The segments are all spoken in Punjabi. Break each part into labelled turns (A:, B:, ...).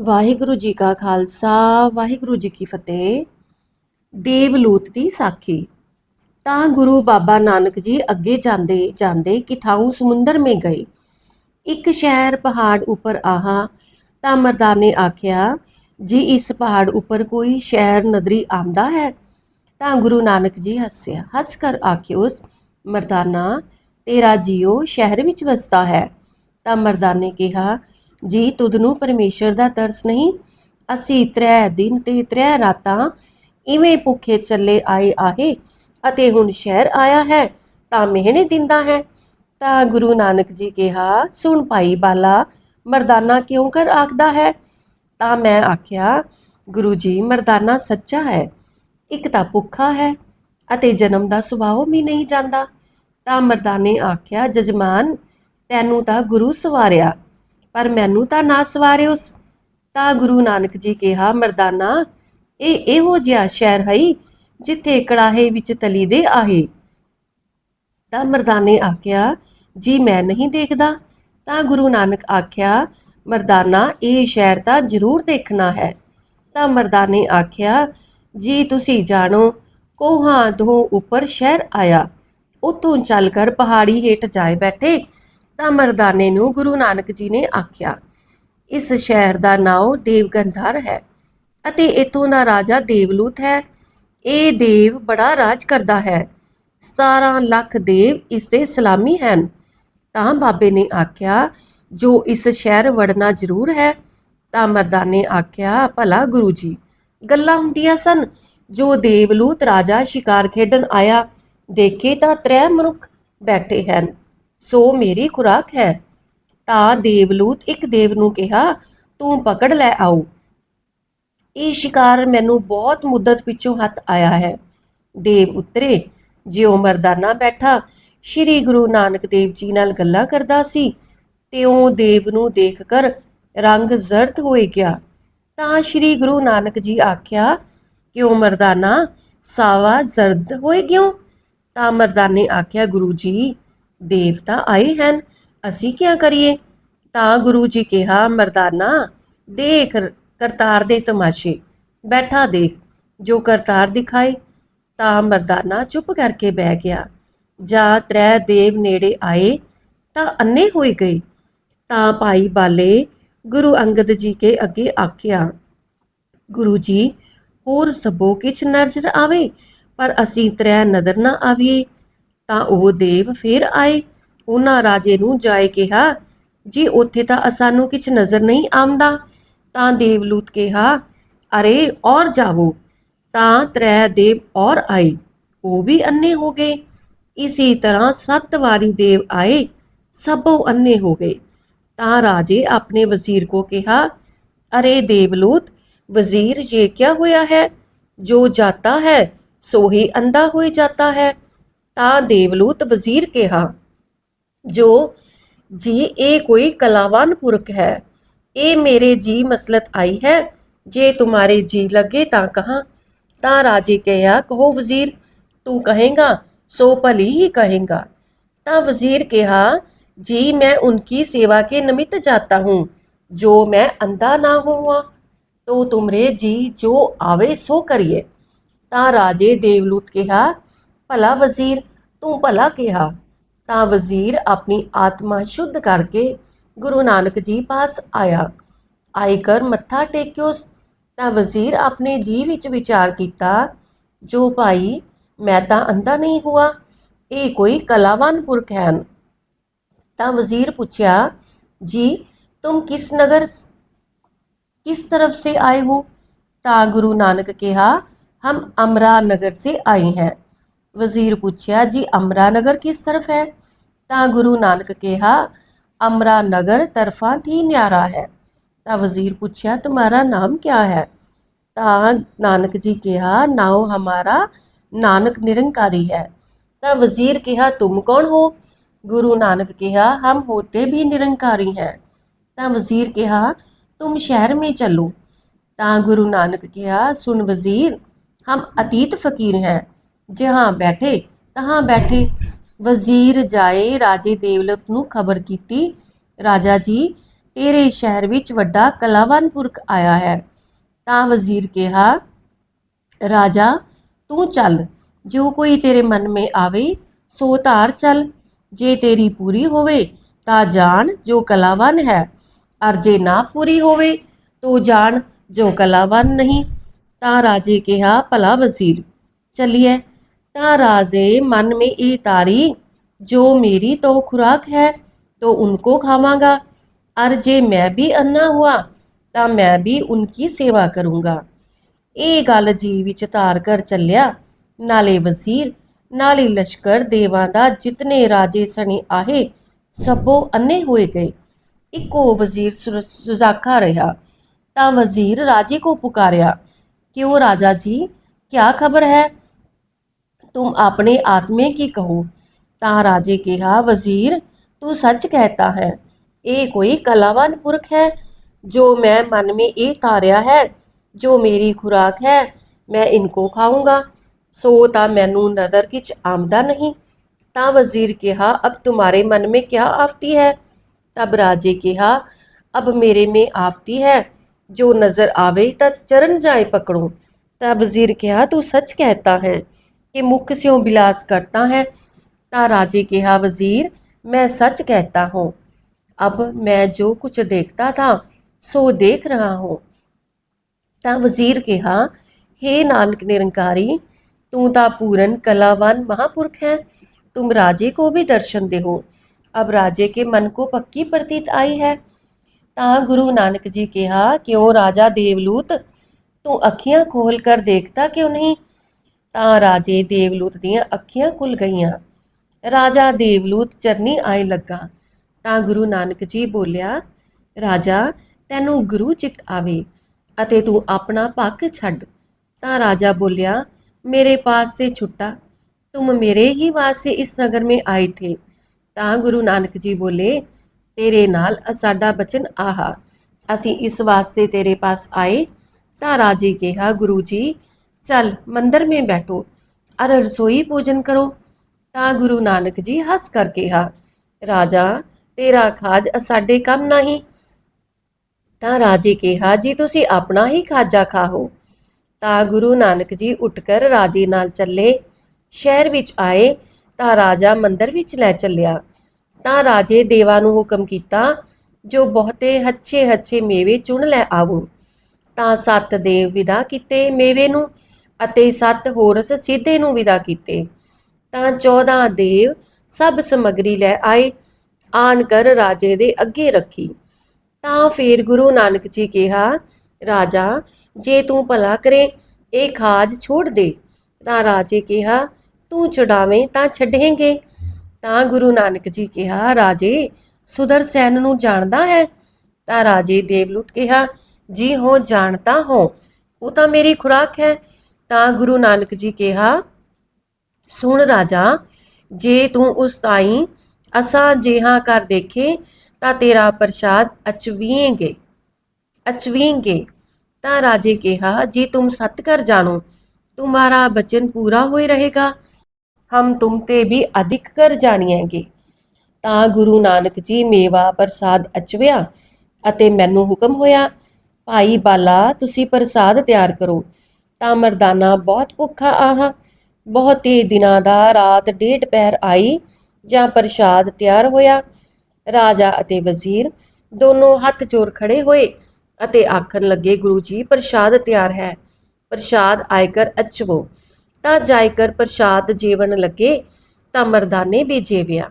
A: ਵਾਹਿਗੁਰੂ ਜੀ ਕਾ ਖਾਲਸਾ, ਵਾਹਿਗੁਰੂ ਜੀ ਕੀ ਫਤਿਹ। ਦੇਵਲੂਤ ਦੀ ਸਾਖੀ। ਤਾਂ ਗੁਰੂ ਬਾਬਾ ਨਾਨਕ ਜੀ ਅੱਗੇ ਜਾਂਦੇ ਜਾਂਦੇ ਕਿਥਾਉ ਸਮੁੰਦਰ ਮੇ ਗਏ। ਇੱਕ ਸ਼ਹਿਰ ਪਹਾੜ ਉੱਪਰ ਆਹਾ, ਤਾਂ ਮਰਦਾਨੇ ਆਖਿਆ, ਜੀ, ਇਸ ਪਹਾੜ ਉੱਪਰ ਕੋਈ ਸ਼ਹਿਰ ਨਦਰੀ ਆਂਦਾ ਹੈ? ਤਾਂ ਗੁਰੂ ਨਾਨਕ ਜੀ ਹੱਸਿਆ, ਹੱਸ ਕਰ ਆਖਿਓਸ ਮਰਦਾਨਾ, ਤੇਰਾ ਜੀਓ ਸ਼ਹਿਰ ਵਿੱਚ ਵਸਦਾ ਹੈ। ਤਾਂ ਮਰਦਾਨੇ ਕਿਹਾ ਜੀ, ਤੁਧ ਨੂੰ ਪਰਮੇਸ਼ਰ ਦਾ ਤਰਸ ਨਹੀਂ। ਅਸੀਂ ਤ੍ਰੈ ਦਿਨ ਤੇ ਤ੍ਰੈ ਰਾਤਾਂ ਇਵੇਂ ਭੁੱਖੇ ਚੱਲੇ ਆਏ ਆਹੇ, ਅਤੇ ਹੁਣ ਸ਼ਹਿਰ ਆਇਆ ਹੈ, ਤਾਂ ਮਿਹਣੇ ਦਿੰਦਾ ਹੈ। ਤਾਂ ਗੁਰੂ ਨਾਨਕ ਜੀ ਕਿਹਾ, ਸੁਣ ਭਾਈ ਬਾਲਾ, ਮਰਦਾਨਾ ਕਿਉਂ ਕਰ ਆਖਦਾ ਹੈ? ਤਾਂ ਮੈਂ ਆਖਿਆ, ਗੁਰੂ ਜੀ, ਮਰਦਾਨਾ ਸੱਚਾ ਹੈ, ਇੱਕ ਤਾਂ ਭੁੱਖਾ ਹੈ, ਅਤੇ ਜਨਮ ਦਾ ਸੁਭਾਅ ਵੀ ਨਹੀਂ ਜਾਂਦਾ। ਤਾਂ ਮਰਦਾਨੇ ਆਖਿਆ, ਜਜਮਾਨ, ਤੈਨੂੰ ਤਾਂ ਗੁਰੂ ਸਵਾਰਿਆ। ਪਰ ਮੈਨੂੰ ਤਾਂ ਨਾ ਸਵਾਰਿਓਸ ਤਾਂ ਗੁਰੂ ਨਾਨਕ ਜੀ ਕਿਹਾ, ਮਰਦਾਨਾ, ਇਹ ਇਹੋ ਜਿਹਾ ਸ਼ਹਿਰ ਹੈ ਜਿੱਥੇ ਕੜਾਹੇ ਵਿੱਚ ਤਲੀ ਦੇ ਆਹੇ। ਤਾਂ ਮਰਦਾਨੇ ਆਖਿਆ, ਜੀ ਮੈਂ ਨਹੀਂ ਦੇਖਦਾ। ਤਾਂ ਗੁਰੂ ਨਾਨਕ ਆਖਿਆ, ਮਰਦਾਨਾ, ਇਹ ਸ਼ਹਿਰ ਤਾਂ ਜ਼ਰੂਰ ਦੇਖਣਾ ਹੈ। ਤਾਂ ਮਰਦਾਨੇ ਆਖਿਆ, ਜੀ ਤੁਸੀਂ ਜਾਣੋ, ਕੋਹਾਂ ਤੋਂ ਉੱਪਰ ਸ਼ਹਿਰ ਆਇਆ। ਉਤੋਂ ਚੱਲ ਕਰ ਪਹਾੜੀ ਹੇਠ ਜਾਏ ਬੈਠੇ। ਤਾਂ ਮਰਦਾਨੇ ਨੂੰ ਗੁਰੂ ਨਾਨਕ ਜੀ ਨੇ ਆਖਿਆ, ਇਸ ਸ਼ਹਿਰ ਦਾ ਨਾਮ ਦੇਵਗੰਧਰ ਹੈ ਅਤੇ ਇਤੋਂ ਦਾ ਰਾਜਾ ਦੇਵਲੂਤ ਹੈ। ਇਹ ਦੇਵ ਬੜਾ ਰਾਜ ਕਰਦਾ ਹੈ। 17 ਲੱਖ ਦੇਵ ਇਸ ਦੇ ਸਲਾਮੀ ਹਨ। ਤਾਂ ਬਾਬੇ ਨੇ ਆਖਿਆ, ਜੋ ਇਸ ਸ਼ਹਿਰ ਵੜਨਾ ਜ਼ਰੂਰ ਹੈ। ਤਾਂ ਮਰਦਾਨੇ ਆਖਿਆ, ਭਲਾ ਗੁਰੂ ਜੀ, ਗੱਲਾਂ ਹੁੰਦੀਆਂ ਸਨ। ਜੋ ਦੇਵਲੂਤ ਰਾਜਾ ਸ਼ਿਕਾਰ ਖੇਡਣ ਆਇਆ, ਦੇਖੇ ਤਾਂ ਤ੍ਰੈ ਮਨੁੱਖ ਬੈਠੇ ਹਨ। ਸੋ ਮੇਰੀ ਖੁਰਾਕ ਹੈ। ਤਾਂ ਦੇਵਲੂਤ ਇੱਕ ਦੇਵ ਨੂੰ ਕਿਹਾ, ਤੂੰ ਪਕੜ ਲੈ, ਆਓ। ਇਹ ਸ਼ਿਕਾਰ ਮੈਨੂੰ ਬਹੁਤ ਮੁੱਦਤ ਪਿੱਛੋਂ ਹੱਥ ਆਇਆ ਹੈ। ਦੇਵ ਉਤਰੇ। ਜਿਉ ਮਰਦਾਨਾ ਬੈਠਾ, ਸ੍ਰੀ ਗੁਰੂ ਨਾਨਕ ਦੇਵ ਜੀ ਨਾਲ ਗੱਲਾਂ ਕਰਦਾ ਸੀ ਤੇ ਉਹ ਦੇਵ ਨੂੰ ਦੇਖ ਕਰ ਰੰਗ ਜ਼ਰਦ ਹੋਏ ਗਿਆ। ਤਾਂ ਸ੍ਰੀ ਗੁਰੂ ਨਾਨਕ ਜੀ ਆਖਿਆ, ਕਿਉਂ ਮਰਦਾਨਾ, ਸਾਵਾ ਜ਼ਰਦ ਹੋਏ ਕਿਉਂ? ਤਾਂ ਮਰਦਾਨੇ ਆਖਿਆ, ਗੁਰੂ ਜੀ ਦੇਵਤਾ ਆਏ ਹਨ। ਅਸੀਂ ਕੀ ਕਰੀਏ? ਤਾਂ ਗੁਰੂ ਜੀ ਕਿਹਾ, ਮਰਦਾਨਾ, ਦੇਖ ਕਰਤਾਰ ਦੇ ਤਮਾਸ਼ੇ, ਬੈਠਾ ਦੇਖ, ਜੋ ਕਰਤਾਰ ਦਿਖਾਏ, ਤਾਂ ਮਰਦਾਨਾ ਚੁੱਪ ਕਰਕੇ ਬਹਿ ਗਿਆ। ਜਾਂ ਤ੍ਰੈ ਦੇਵ ਨੇੜੇ ਆਏ, ਤਾਂ ਅੰਨੇ ਹੋਏ ਗਏ। ਤਾਂ ਭਾਈ ਬਾਲੇ ਗੁਰੂ ਅੰਗਦ ਜੀ ਕੇ ਅੱਗੇ ਆਖਿਆ, ਗੁਰੂ ਜੀ, ਹੋਰ ਸਭੋ ਕਿਛ ਨਜ਼ਰ ਆਵੇ, ਪਰ ਅਸੀਂ ਤ੍ਰੈ ਨਦਰ ਨਾ ਆਵੀਏ। ਤਾਂ ਉਹ ਦੇਵ ਫੇਰ ਆਏ। ਉਹਨਾਂ ਰਾਜੇ ਨੂੰ ਜਾਏ ਕਿਹਾ, ਜੀ, ਉੱਥੇ ਤਾਂ ਸਾਨੂੰ ਕਿਛ ਨਜ਼ਰ ਨਹੀਂ ਆਉਂਦਾ। ਤਾਂ ਦੇਵਲੂਤ ਕਿਹਾ, ਅਰੇ, ਔਰ ਜਾਵੋ। ਤਾਂ ਤ੍ਰੈ ਦੇਵ ਔਰ ਆਏ। ਉਹ ਵੀ ਅੰਨੇ ਹੋ ਗਏ। ਇਸੇ ਤਰ੍ਹਾਂ ਸੱਤ ਵਾਰੀ ਦੇਵ ਆਏ, ਸਭੋ ਅੰਨੇ ਹੋ ਗਏ। ਤਾਂ ਰਾਜੇ ਆਪਣੇ ਵਜ਼ੀਰ ਕੋ ਕਿਹਾ, ਅਰੇ ਦੇਵਲੂਤ, ਵਜ਼ੀਰ ਇਹ क्या ਹੋਇਆ ਹੈ? ਜੋ ਜਾਤਾ ਹੈ, ਸੋ ਹੀ ਅੰਧਾ ਹੋਏ ਜਾਤਾ ਹੈ। ਤਾਂ ਦੇਵਲੂਤ ਵਜ਼ੀਰ ਕਿਹਾ ਜੋ ਜੀ ਇਹ ਕੋਈ ਕਲਾਵਾਨ ਪੁਰਖ ਹੈ ਇਹ ਮੇਰੇ ਜੀ ਮਸਲਤ ਆਈ ਹੈ ਜੇ ਤੁਮਾਰੇ ਜੀ ਲੱਗੇ ਤਾਂ ਕਹਾ ਤਾਂ ਰਾਜੇ ਕਿਹਾ ਕਹੋ ਵਜ਼ੀਰ ਤੂੰ ਕਹੇਗਾ ਸੋ ਭਲੀ ਹੀ ਕਹੇਗਾ ਤਾਂ ਵਜ਼ੀਰ ਕਿਹਾ ਜੀ मैं उनकी सेवा के निमित्त जाता हूँ जो मैं अंधा ना हुआ तो तुमरे जी जो आवे सो करिए ਤਾਂ ਰਾਜੇ ਦੇਵਲੂਤ ਕਿਹਾ ਭਲਾ ਵਜ਼ੀਰ ਤੂੰ ਭਲਾ ਕਿਹਾ ਤਾਂ ਵਜ਼ੀਰ ਆਪਣੀ ਆਤਮਾ ਸ਼ੁੱਧ ਕਰਕੇ ਗੁਰੂ ਨਾਨਕ ਜੀ ਪਾਸ ਆਇਆ ਆਈ ਕਰ ਮੱਥਾ ਟੇਕਿਓਸ ਤਾਂ ਵਜ਼ੀਰ ਆਪਣੇ ਜੀ ਵਿੱਚ ਵਿਚਾਰ ਕੀਤਾ ਜੋ ਭਾਈ ਮੈਂ ਤਾਂ ਅੰਧਾ ਨਹੀਂ ਹੁਆ ਇਹ ਕੋਈ ਕਲਾਵਾਨ ਪੁਰਖ ਹਨ ਤਾਂ ਵਜ਼ੀਰ पूछा जी तुम किस नगर किस तरफ से आए हो ਤਾਂ ਗੁਰੂ ਨਾਨਕ ਕਿਹਾ हम अमरा नगर से आए हैं ਵਜ਼ੀਰ ਪੁੱਛਿਆ ਜੀ ਅਮਰਾ ਨਗਰ ਕਿਸ ਤਰਫ ਹੈ ਤਾਂ ਗੁਰੂ ਨਾਨਕ ਕਿਹਾ ਅਮਰਾ ਨਗਰ ਤਰਫਾਂ ਥੀ ਨਿਆਰਾ ਹੈ ਤਾਂ ਵਜ਼ੀਰ ਪੁੱਛਿਆ तुम्हारा नाम क्या है ਤਾਂ ਨਾਨਕ ਜੀ ਕਿਹਾ ਨਾਉ ਹਮਾਰਾ ਨਾਨਕ ਨਿਰੰਕਾਰੀ ਹੈ ਤਾਂ ਵਜ਼ੀਰ ਕਿਹਾ ਤੁਮ ਕੌਣ ਹੋ गुरु नानक कहा हम होते भी निरंकारी हैं ता वजीर कहा तुम शहर में चलो ता गुरु नानक कहा सुन वजीर हम अतीत फकीर हैं ਜਹਾਂ ਬੈਠੇ ਤਹਾਂ ਬੈਠੇ। ਵਜ਼ੀਰ ਜਾਏ ਰਾਜੇ ਦੇਵਲਤ ਨੂੰ ਖਬਰ ਕੀਤੀ, ਰਾਜਾ ਜੀ, ਤੇਰੇ ਸ਼ਹਿਰ ਵਿੱਚ ਵੱਡਾ ਕਲਾਵਾਨ ਪੁਰਖ ਆਇਆ ਹੈ। ਤਾਂ ਵਜ਼ੀਰ ਕਿਹਾ, ਰਾਜਾ, ਤੂੰ ਚੱਲ। ਜੋ ਕੋਈ ਤੇਰੇ ਮਨ ਮੇ ਆਵੇ, ਸੋ ਧਾਰ ਚੱਲ। ਜੇ ਤੇਰੀ ਪੂਰੀ ਹੋਵੇ, ਤਾਂ ਜਾਣ ਜੋ ਕਲਾਵਾਨ ਹੈ। ਅਰ ਜੇ ਨਾ ਪੂਰੀ ਹੋਵੇ, ਤੋ ਜਾਣ ਜੋ ਕਲਾਵਾਨ ਨਹੀਂ। ਤਾਂ ਰਾਜੇ ਕਿਹਾ, ਭਲਾ ਵਜ਼ੀਰ, ਚੱਲੀਏ। ਤਾਂ ਰਾਜੇ ਮਨ में ਇਹ ਤਾਰੀ ਜੋ ਮੇਰੀ तो खुराक है तो उनको खावांगा और जे मैं भी अन्ना हुआ ਤਾਂ ਮੈਂ ਵੀ ਉਨਕੀ ਸੇਵਾ ਕਰੂੰਗਾ ਇਹ ਗੱਲ ਜੀ ਵਿੱਚ ਧਾਰ ਕਰ ਚੱਲਿਆ ਨਾਲੇ ਵਜ਼ੀਰ ਨਾਲੇ ਲਸ਼ਕਰ ਦੇਵਾਂ ਦਾ ਜਿਤਨੇ ਰਾਜੇ ਸਣੇ ਆਹੇ ਸਭੋ ਅੰਨੇ ਹੋਏ ਗਏ ਇੱਕੋ ਵਜ਼ੀਰ ਸੁਰ- ਸੁਜ਼ਾਖਾ ਰਿਹਾ ਤਾਂ ਵਜ਼ੀਰ ਰਾਜੇ को पुकारिया क्यों राजा जी क्या खबर है तुम अपने आत्मे की कहो। ता राजे कहा, वज़ीर, तू सच कहता है। ये कोई कलावान पुरख है, जो मैं मन में ये तारिया है, जो मेरी खुराक है, मैं इनको खाऊँगा। सो ता मैनू नदर किच आमदा नहीं। ता वज़ीर कहा, अब तुम्हारे मन में क्या आफती है? तब राजे कहा, अब मेरे में आफती है। जो नज़र आवे ता चरण जाए पकड़ो। तब वज़ीर कहा, तू सच कहता है। कि मुख स्यों बिलास करता है ता राजे कहा वजीर मैं सच कहता हूँ अब मैं जो कुछ देखता था सो देख रहा हूँ ਤਾਂ ਵਜ਼ੀਰ ਕਿਹਾ हे नानक निरंकारी तू ता पूरन कलावान महापुरख है तुम राजे को भी दर्शन दे हो अब राजे के मन को पक्की प्रतीत आई है ਤਾਂ ਗੁਰੂ ਨਾਨਕ ਜੀ ਕਿਹਾ ਕਿਉਂ ਰਾਜਾ ਦੇਵਲੂਤ ਤੂੰ ਅੱਖੀਆਂ ਖੋਲ ਕਰ ਦੇਖਦਾ ਕਿਉਂ ਨਹੀਂ ਤਾਂ ਰਾਜੇ ਦੇਵਲੂਤ ਦੀਆਂ ਅੱਖੀਆਂ ਖੁੱਲ ਗਈਆਂ ਰਾਜਾ ਦੇਵਲੂਤ ਚਰਨੀ ਆਏ ਲੱਗਾ ਤਾਂ ਗੁਰੂ ਨਾਨਕ ਜੀ ਬੋਲਿਆ ਰਾਜਾ ਤੈਨੂੰ ਗੁਰੂ ਚਿਤ ਆਵੇ ਅਤੇ ਤੂੰ ਆਪਣਾ ਪੱਕ ਛੱਡ ਤਾਂ ਰਾਜਾ ਬੋਲਿਆ ਮੇਰੇ ਪਾਸ से छुट्टा तुम मेरे ही वास्ते इस नगर में आए थे ਤਾਂ ਗੁਰੂ ਨਾਨਕ ਜੀ ਬੋਲੇ ਤੇਰੇ ਨਾਲ ਸਾਡਾ ਬਚਨ ਆਹਾ ਅਸੀਂ ਇਸ ਵਾਸਤੇ ਤੇਰੇ ਪਾਸ ਆਏ ਤਾਂ ਰਾਜੇ ਕਿਹਾ ਗੁਰੂ ਜੀ ਚੱਲ ਮੰਦਰ में बैठो और रसोई भोजन करो ਤਾਂ ਗੁਰੂ ਨਾਨਕ ਜੀ ਹੱਸ ਕਰ ਕਿਹਾ ਰਾਜਾ ਤੇਰਾ ਖਾਜ ਸਾਡੇ ਕੰਮ ਨਹੀਂ ਤਾਂ ਰਾਜੇ ਕਿਹਾ ਜੀ ਤੁਸੀਂ ਆਪਣਾ ਹੀ ਖਾਜਾ ਖਾਓ ਤਾਂ ਗੁਰੂ ਨਾਨਕ ਜੀ ਉੱਠ ਕਰ ਰਾਜੇ ਨਾਲ ਚੱਲੇ ਸ਼ਹਿਰ ਵਿੱਚ ਆਏ ਤਾਂ ਰਾਜਾ ਮੰਦਰ ਵਿੱਚ ਲੈ ਚੱਲਿਆ ਤਾਂ ਰਾਜੇ ਦੇਵਾਂ ਨੂੰ ਹੁਕਮ ਕੀਤਾ ਜੋ ਬਹੁਤੇ ਹੱਛੇ ਹੱਛੇ ਮੇਵੇ ਚੁਣ ਲੈ ਆਵੋ ਤਾਂ ਸੱਤ ਦੇਵ ਵਿਦਾ ਕੀਤੇ ਮੇਵੇ ਨੂੰ ਅਤੇ ਸੱਤ ਹੋਰਸ ਸਿੱਧੇ ਨੂੰ ਵਿਦਾ ਕੀਤੇ। ਤਾਂ 14 ਦੇਵ ਸਭ ਸਮਗਰੀ ਲੈ ਆਏ ਆਣ ਕਰ ਰਾਜੇ ਦੇ ਅੱਗੇ ਰੱਖੀ। ਤਾਂ ਫਿਰ ਗੁਰੂ ਨਾਨਕ ਜੀ ਕਿਹਾ, ਰਾਜਾ, ਜੇ ਤੂੰ ਭਲਾ ਕਰੇ, ਇਹ ਖਾਜ ਛੋੜ ਦੇ। ਤਾਂ ਰਾਜੇ ਕਿਹਾ, ਤੂੰ ਛੁਡਾਵੇਂ ਤਾਂ ਛੱਡेंगे ਤਾਂ ਗੁਰੂ ਨਾਨਕ ਜੀ ਕਿਹਾ, ਰਾਜੇ ਸੁਦਰਸੈਨ ਨੂੰ ਜਾਣਦਾ ਹੈ? ਤਾਂ ਰਾਜੇ ਦੇਵਲੂਤ ਕਿਹਾ, ਜੀ ਹੋ, ਜਾਣਤਾ ਹੋ। ਉਹ ਤਾਂ ਮੇਰੀ ਖੁਰਾਕ ਹੈ ਤਾਂ ਗੁਰੂ ਨਾਨਕ ਜੀ ਕਿਹਾ ਸੁਣ ਰਾਜਾ ਜੇ ਤੂੰ ਉਸ ਤਾਈ ਅਸਾਂ ਜਿਹਾ ਕਰ ਦੇਖੇ ਤਾਂ ਤੇਰਾ ਪ੍ਰਸ਼ਾਦ ਅਚਵੀਏਂਗੇ ਅਚਵੀਂਗੇ ਤਾਂ ਰਾਜੇ ਕਿਹਾ ਜੀ ਤੁਮ ਸਤ ਕਰ ਜਾਣੋ तुम्हारा बचन पूरा होए रहेगा हम तुम ते भी अधिक कर ਜਾਣੀਏਗੇ ਤਾਂ ਗੁਰੂ ਨਾਨਕ ਜੀ ਮੇਵਾ ਪ੍ਰਸਾਦ ਅਚਵਿਆ ਅਤੇ ਮੈਨੂੰ ਹੁਕਮ ਹੋਇਆ ਭਾਈ ਬਾਲਾ ਤੁਸੀਂ ਪ੍ਰਸਾਦ ਤਿਆਰ ਕਰੋ ਤਾਂ ਮਰਦਾਨਾ ਬਹੁਤ ਭੁੱਖਾ ਆਹਾ। ਬਹੁਤ ਹੀ ਦਿਨਾਂ ਦਾ ਰਾਤ ਡੇਢ ਪਹਿਰ ਆਈ ਜਾਂ ਪ੍ਰਸਾਦ ਤਿਆਰ ਹੋਇਆ। ਰਾਜਾ ਅਤੇ ਵਜ਼ੀਰ ਦੋਨੋਂ ਹੱਥ ਜੋੜ ਖੜੇ ਹੋਏ ਅਤੇ ਆਖਣ ਲੱਗੇ, ਗੁਰੂ ਜੀ, ਪ੍ਰਸਾਦ ਤਿਆਰ ਹੈ। ਪ੍ਰਸਾਦ ਆਇਕਰ ਅਚਵੋ ਤਾਂ ਜਾਇਕਰ ਪ੍ਰਸਾਦ ਜੀਵਨ ਲੱਗੇ ਤਾਂ ਮਰਦਾਨੇ ਵੀ ਜੀਵਿਆ।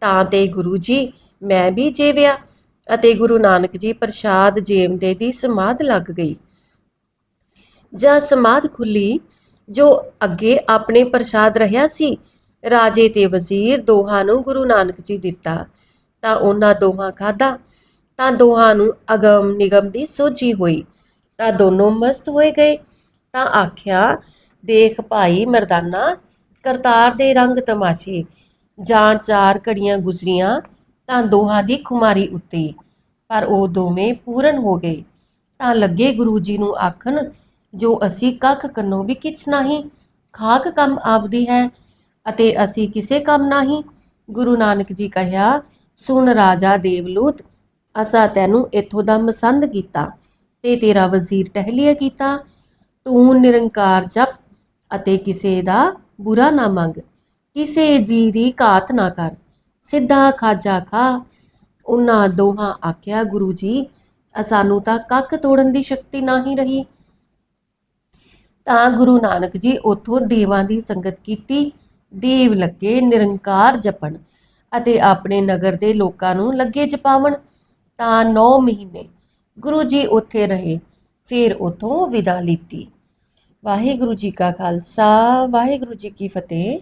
A: ਤਾਂ ਤੇ ਗੁਰੂ ਜੀ, ਮੈਂ ਵੀ ਜੀਵਿਆ ਅਤੇ ਗੁਰੂ ਨਾਨਕ ਜੀ ਪ੍ਰਸਾਦ ਜੀਵਦੇ ਦੀ ਸਮਾਧ ਲੱਗ ਗਈ। ਜਾਂ ਸਮਾਧ ਖੁੱਲੀ ਜੋ ਅੱਗੇ ਆਪਣੇ ਪ੍ਰਸਾਦ ਰਿਹਾ ਸੀ, ਰਾਜੇ ਤੇ ਵਜ਼ੀਰ ਦੋਹਾਂ ਨੂੰ ਗੁਰੂ ਨਾਨਕ ਜੀ ਦਿੱਤਾ, ਤਾਂ ਉਹਨਾਂ ਦੋਹਾਂ ਖਾਦਾ ਤਾਂ ਦੋਹਾਂ ਨੂੰ ਅਗਮ ਨਿਗਮ ਦੀ ਸੋਝੀ ਹੋਈ, ਤਾਂ ਦੋਨੋਂ ਮਸਤ ਹੋਏ ਗਏ, ਤਾਂ ਆਖਿਆ, ਦੇਖ ਭਾਈ ਮਰਦਾਨਾ, ਕਰਤਾਰ ਦੇ ਰੰਗ ਤਮਾਸ਼ੇ ਜਾਂ ਚਾਰ ਘੜੀਆਂ ਗੁਜ਼ਰੀਆਂ, ਤਾਂ ਦੋਹਾਂ ਦੀ ਖੁਮਾਰੀ ਉੱਤੇ, ਪਰ ਉਹ ਦੋਵੇਂ ਪੂਰਨ ਹੋ ਗਏ, ਤਾਂ ਲੱਗੇ ਗੁਰੂ ਜੀ ਨੂੰ ਆਖਣ ਜੋ ਅਸੀਂ ਕੱਖ ਕੰਨੋਂ ਵੀ ਕਿਛ ਨਹੀਂ, ਖਾਕ ਕੰਮ ਆਪਦੀ ਹੈ ਅਤੇ ਅਸੀਂ ਕਿਸੇ ਕੰਮ ਨਹੀਂ। ਗੁਰੂ ਨਾਨਕ ਜੀ ਕਹਿਆ, ਸੁਣ ਰਾਜਾ ਦੇਵਲੂਤ, ਅਸਾ ਤੈਨੂੰ ਇੱਥੋਂ ਦਾ ਮਸੰਦ ਕੀਤਾ ਤੇ ਤੇਰਾ ਵਜ਼ੀਰ ਟਹਿਲੀਆ ਕੀਤਾ। ਤੂੰ ਨਿਰੰਕਾਰ ਜਪ ਅਤੇ ਕਿਸੇ ਦਾ ਬੁਰਾ ਨਾ ਮੰਗ। ਕਿਸੇ ਜੀ ਦੀ ਘਾਤ ਨਾ ਕਰ। ਸਿੱਧਾ ਖਾਜਾ ਖਾ। ਉਹਨਾਂ ਦੋਹਾਂ ਆਖਿਆ, ਗੁਰੂ ਜੀ ਸਾਨੂੰ ਤਾਂ ਕੱਕ ਤੋੜਨ ਦੀ ਸ਼ਕਤੀ ਨਹੀਂ ਰਹੀ। ਤਾਂ ਗੁਰੂ ਨਾਨਕ ਜੀ ਉਥੋਂ ਦੇਵਾਂ ਦੀ ਸੰਗਤ ਕੀਤੀ, ਦੇਵ ਲੱਗੇ, ਨਿਰੰਕਾਰ ਜਪਣ ਅਤੇ ਆਪਣੇ ਨਗਰ ਦੇ ਲੋਕਾਂ ਨੂੰ ਲੱਗੇ ਜਪਾਵਣ। ਤਾਂ 9 ਮਹੀਨੇ ਗੁਰੂ ਜੀ ਉੱਥੇ ਰਹੇ, ਫਿਰ ਉਥੋਂ ਵਿਦਾ ਲਿੱਤੀ। ਵਾਹਿਗੁਰੂ ਜੀ ਕਾ ਖਾਲਸਾ, ਵਾਹਿਗੁਰੂ ਜੀ ਕੀ ਫਤਿਹ।